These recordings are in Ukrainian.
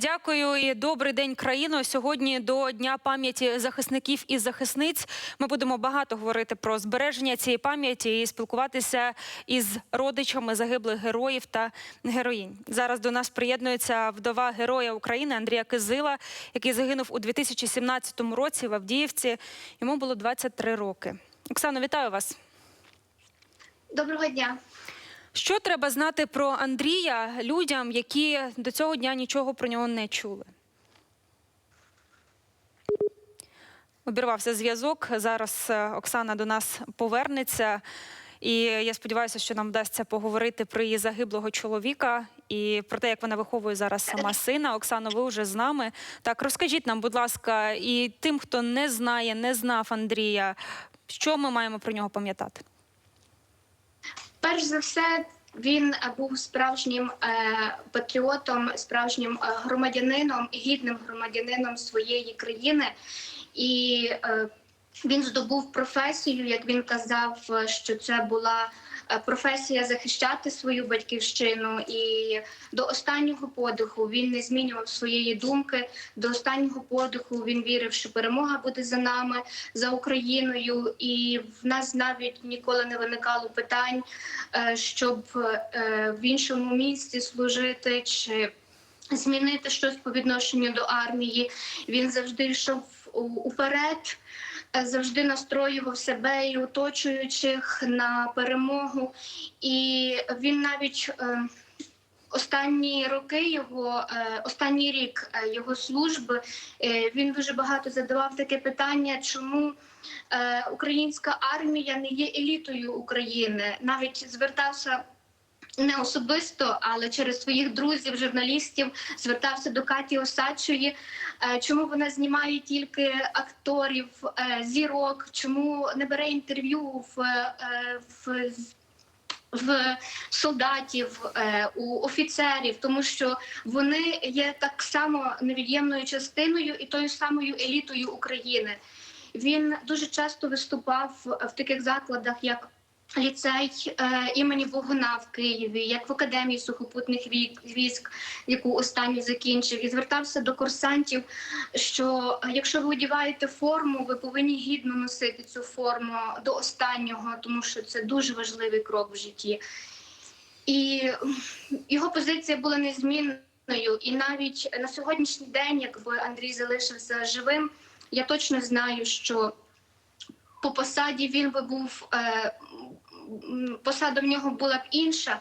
Дякую і добрий день, країно. Сьогодні до Дня пам'яті захисників і захисниць. Ми будемо багато говорити про збереження цієї пам'яті і спілкуватися із родичами загиблих героїв та героїнь. Зараз до нас приєднується вдова героя України Андрія Кизила, який загинув у 2017 році в Авдіївці. Йому було 23 роки. Оксано, вітаю вас. Доброго дня. Що треба знати про Андрія людям, які до цього дня нічого про нього не чули? Обірвався зв'язок. Зараз е, Оксана до нас повернеться. І я сподіваюся, що нам вдасться поговорити про її загиблого чоловіка і про те, як вона виховує зараз сама сина. Оксано, ви вже з нами. Так, розкажіть нам, будь ласка, і тим, хто не знає, не знав Андрія, що ми маємо про нього пам'ятати? Перш за все, він е, був справжнім е, патріотом, справжнім е, громадянином, гідним громадянином своєї країни. І він здобув професію, як він казав, що це була професія захищати свою батьківщину. І до останнього подиху він не змінював своєї думки. До останнього подиху він вірив, що перемога буде за нами, за Україною. І в нас навіть ніколи не виникало питань, е, щоб е, в іншому місці служити чи змінити щось по відношенню до армії. Він завжди йшов уперед, е, завжди настроював себе і оточуючих на перемогу. І він навіть. е, Останні роки його, е, останній рік е, його служби, е, він дуже багато задавав таке питання, чому е, українська армія не є елітою України. Навіть звертався не особисто, але через своїх друзів, журналістів, звертався до Каті Осадчої. Е, Чому вона знімає тільки акторів, е, зірок? Чому не бере інтерв'ю в, е, в в солдатів, у офіцерів, тому що вони є так само невід'ємною частиною і тою самою елітою України. Він дуже часто виступав в таких закладах, як ліцей е, імені Богуна в Києві, як в Академії сухопутних військ, яку останню закінчив, і звертався до курсантів, що е, якщо ви одягаєте форму, ви повинні гідно носити цю форму до останнього, тому що це дуже важливий крок в житті. І його позиція була незмінною. І навіть на сьогоднішній день, якби Андрій залишився живим, я точно знаю, що по посаді він би був е, посада в нього була б інша,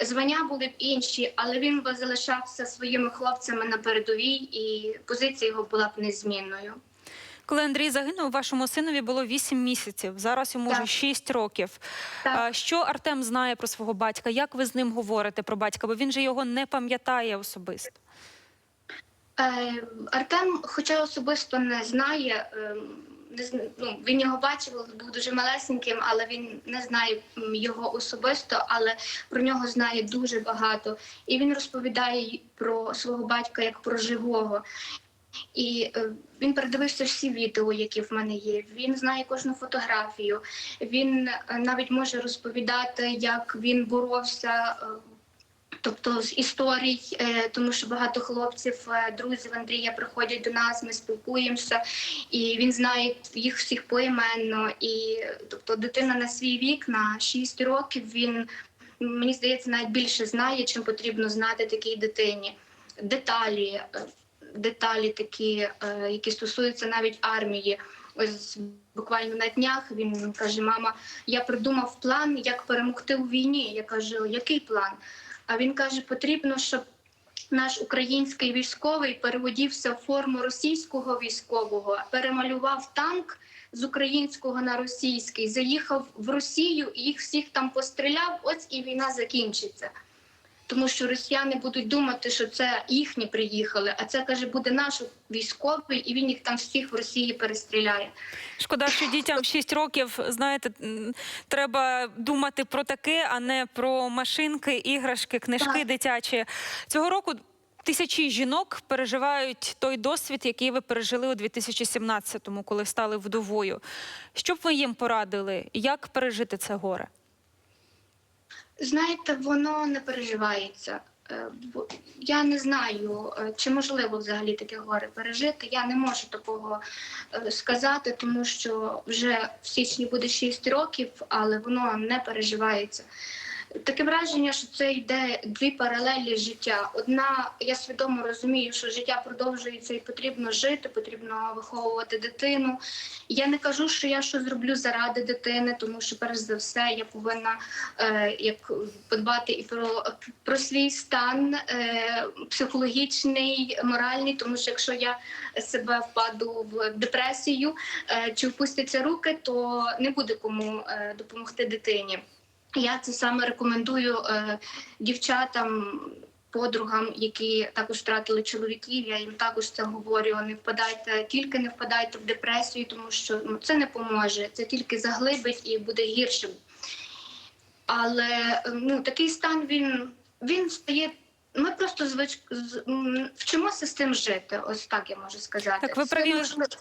звання були б інші, але він би залишався своїми хлопцями на передовій, і позиція його була б незмінною. Коли Андрій загинув, вашому синові було 8 місяців. Зараз йому Так. вже 6 років. Так. Що Артем знає про свого батька? Як ви з ним говорите про батька? Бо він же його не пам'ятає особисто. Е, Артем, хоча особисто не знає, ем, ну, він його бачив, був дуже малесеньким, але він не знає його особисто, але про нього знає дуже багато. І він розповідає про свого батька як про живого. І е, він передивився всі відео, які в мене є. Він знає кожну фотографію. Він е, навіть може розповідати, як він боровся. Тобто з історій, е, тому що багато хлопців, е, друзів Андрія приходять до нас, ми спілкуємося, і він знає їх всіх поіменно. І тобто дитина на свій вік, на 6 років, він мені здається навіть більше знає, чим потрібно знати такій дитині. Деталі, е, деталі такі, які стосуються навіть армії. Ось буквально на днях він каже: Мама, я придумав план, як перемогти у війні. Я кажу, який план? А він каже: потрібно, щоб наш український військовий переводівся в форму російського військового, перемалював танк з українського на російський, заїхав в Росію і їх всіх там постріляв. Ось і війна закінчиться. Тому що росіяни будуть думати, що це їхні приїхали, а це каже, буде наш військовий, і він їх там всіх в Росії перестріляє. Шкода, що дітям в 6 років, знаєте, треба думати про таке, а не про машинки, іграшки, книжки Так. дитячі. Цього року тисячі жінок переживають той досвід, який ви пережили у 2017-му, коли стали вдовою. Що б ви їм порадили? Як пережити це горе? Знаєте, воно не переживається. Е, Я не знаю, е, чи можливо взагалі таке горе пережити. Я не можу такого е, сказати, тому що вже в січні буде 6 років, але воно не переживається. Таке враження, що це йде дві паралелі життя. Одна, я свідомо розумію, що життя продовжується і потрібно жити, потрібно виховувати дитину. Я не кажу, що я що зроблю заради дитини, тому що перш за все я повинна е, як подбати і про, про свій стан е, психологічний, моральний, тому що якщо я себе впаду в депресію е, чи впустяться руки, то не буде кому е, допомогти дитині. Я це саме рекомендую е, дівчатам. Подругам, які також втратили чоловіків, я їм також це говорю. Не впадайте, тільки не впадайте в депресію, тому що ну, це не поможе, це тільки заглибить і буде гірше. Але е, ну, такий стан він, він стає. Ми просто звич... вчимося з цим жити. Ось так я можу сказати. Так, ви праві.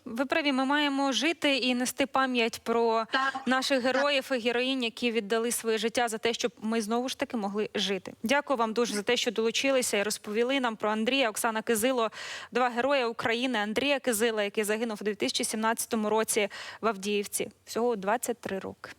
Ви праві, ми маємо жити і нести пам'ять про Так. наших героїв і героїнь, які віддали своє життя за те, щоб ми знову ж таки могли жити. Дякую вам дуже за те, що долучилися і розповіли нам про Андрія Оксана Кизило, два герої України. Андрія Кизила, який загинув у 2017 році в Авдіївці. Всього у 23 роки.